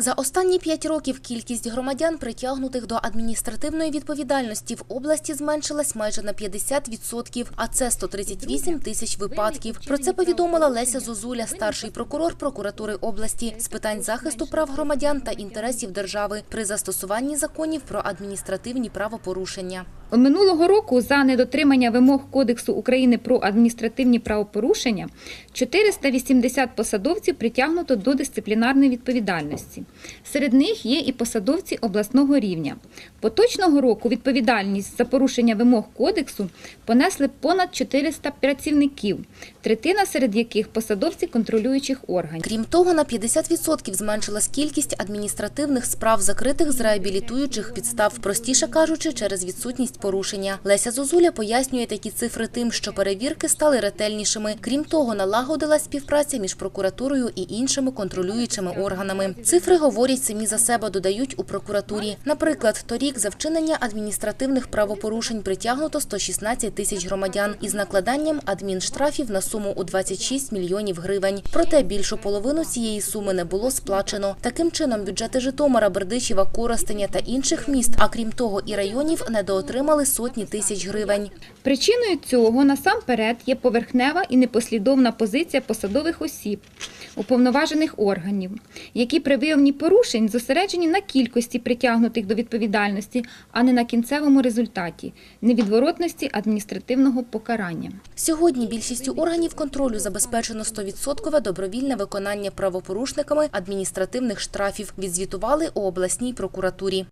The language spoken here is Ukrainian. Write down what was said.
За останні п'ять років кількість громадян, притягнутих до адміністративної відповідальності в області, зменшилась майже на 50%, а це 138 тисяч випадків. Про це повідомила Леся Зозуля, старший прокурор прокуратури області з питань захисту прав громадян та інтересів держави при застосуванні законів про адміністративні правопорушення. Минулого року за недотримання вимог Кодексу України про адміністративні правопорушення 480 посадовців притягнуто до дисциплінарної відповідальності. Серед них є і посадовці обласного рівня. Поточного року відповідальність за порушення вимог кодексу понесли понад 400 працівників, третина серед яких посадовці контролюючих органів. Крім того, на 50% зменшилась кількість адміністративних справ, закритих з реабілітуючих підстав, простіше кажучи, через відсутність порушення. Леся Зозуля пояснює такі цифри тим, що перевірки стали ретельнішими. Крім того, налагодилась співпраця між прокуратурою і іншими контролюючими органами. Цифри говорять самі за себе, додають у прокуратурі. Наприклад, торік за вчинення адміністративних правопорушень притягнуто 116 тисяч громадян із накладанням адмінштрафів на суму у 26 мільйонів гривень. Проте більшу половину цієї суми не було сплачено. Таким чином, бюджети Житомира, Бердичева, Коростеня та інших міст, а крім того, і районів недоотримали сотні тисяч гривень. Причиною цього насамперед є поверхнева і непослідовна позиція посадових осіб, уповноважених органів, які при виявленні порушень зосереджені на кількості притягнутих до відповідальності, а не на кінцевому результаті невідворотності адміністративного покарання. Сьогодні більшістю органів контролю забезпечено 100% добровільне виконання правопорушниками адміністративних штрафів. Відзвітували у обласній прокуратурі.